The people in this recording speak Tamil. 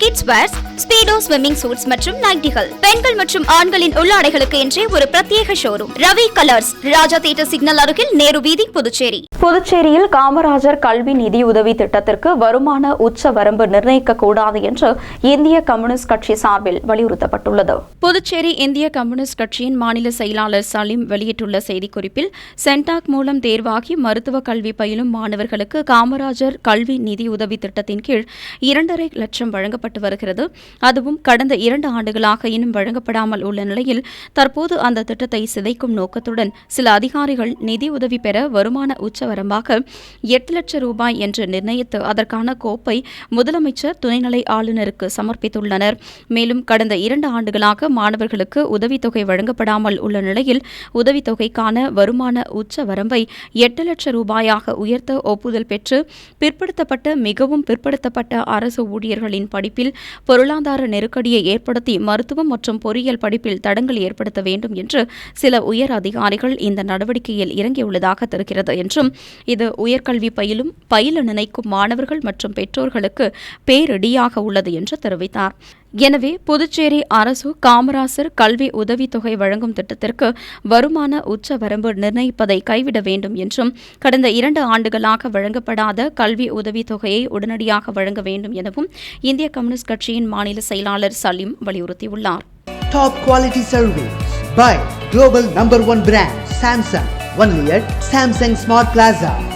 kids wears Speedo swimming suits மற்றும் நைட்டிகள் பெண்கள் மற்றும் ஆண்களின் உள்ளாடைகளுக்கு என்றே ஒரு பிரத்யேக showroom Ravi colours Raja theatre signal அருகில் நேரு வீதி புதுச்சேரி. புதுச்சேரியில் காமராஜர் கல்வி நிதி உதவி திட்டத்திற்கு வருமான உச்ச வரம்பு நிர்ணயிக்க கூடாது என்று இந்திய கம்யூனிஸ்ட் கட்சி சார்பில் வலியுறுத்தப்பட்டுள்ளது. புதுச்சேரி இந்திய கம்யூனிஸ்ட் கட்சியின் மாநில செயலாளர் சலீம் வெளியிட்டுள்ள செய்திக்குறிப்பில் சென்டாக் மூலம் தேர்வாகி மருத்துவ கல்வி பயிலும் மாணவர்களுக்கு காமராஜர் கல்வி நிதி உதவி திட்டத்தின் கீழ் இரண்டரை லட்சம் வழங்கப்பட்டு வருகிறது. அதுவும் கடந்த இரண்டு ஆண்டுகளாக இன்னும் வழங்கப்படாமல் உள்ள நிலையில் தற்போது அந்த திட்டத்தை சிதைக்கும் நோக்கத்துடன் சில அதிகாரிகள் நிதி உதவி பெற வருமான உச்சவரம்பாக எட்டு லட்சம் ரூபாய் என்று நிர்ணயித்து அதற்கான கோப்பை முதலமைச்சர் துணைநிலை ஆளுநருக்கு சமர்ப்பித்துள்ளனர். மேலும் கடந்த இரண்டு ஆண்டுகளாக மாணவர்களுக்கு உதவித்தொகை வழங்கப்படாமல் உள்ள நிலையில் உதவித்தொகைக்கான வருமான உச்ச வரம்பை எட்டு லட்சம் ரூபாயாக உயர்த்த ஒப்புதல் பெற்று பிற்படுத்தப்பட்ட மிகவும் பிற்படுத்தப்பட்ட அரசு ஊழியர்களின் படிப்பு படிப்பில் பொருளாதார நெருக்கடியை ஏற்படுத்தி மருத்துவம் மற்றும் பொறியியல் படிப்பில் தடங்கள் ஏற்படுத்த வேண்டும் என்று சில உயர் அதிகாரிகள் இந்த நடவடிக்கையில் இறங்கியுள்ளதாக தெரிகிறது என்றும் இது உயர்கல்வி பயிலும் பயில நினைக்கும் மாணவர்கள் மற்றும் பெற்றோர்களுக்கு பேரிடியாக உள்ளது என்று தெரிவித்தார். எனவே புதுச்சேரி அரசு காமராசர் கல்வி உதவித்தொகை வழங்கும் திட்டத்திற்கு வருமான உச்ச வரம்பு நிர்ணயிப்பதை கைவிட வேண்டும் என்றும் கடந்த இரண்டு ஆண்டுகளாக வழங்கப்படாத கல்வி உதவித்தொகையை உடனடியாக வழங்க வேண்டும் எனவும் இந்திய கம்யூனிஸ்ட் கட்சியின் மாநில செயலாளர் சலீம் வலியுறுத்தியுள்ளார். Top quality service by global number one brand Samsung Only at Samsung Smart Plaza,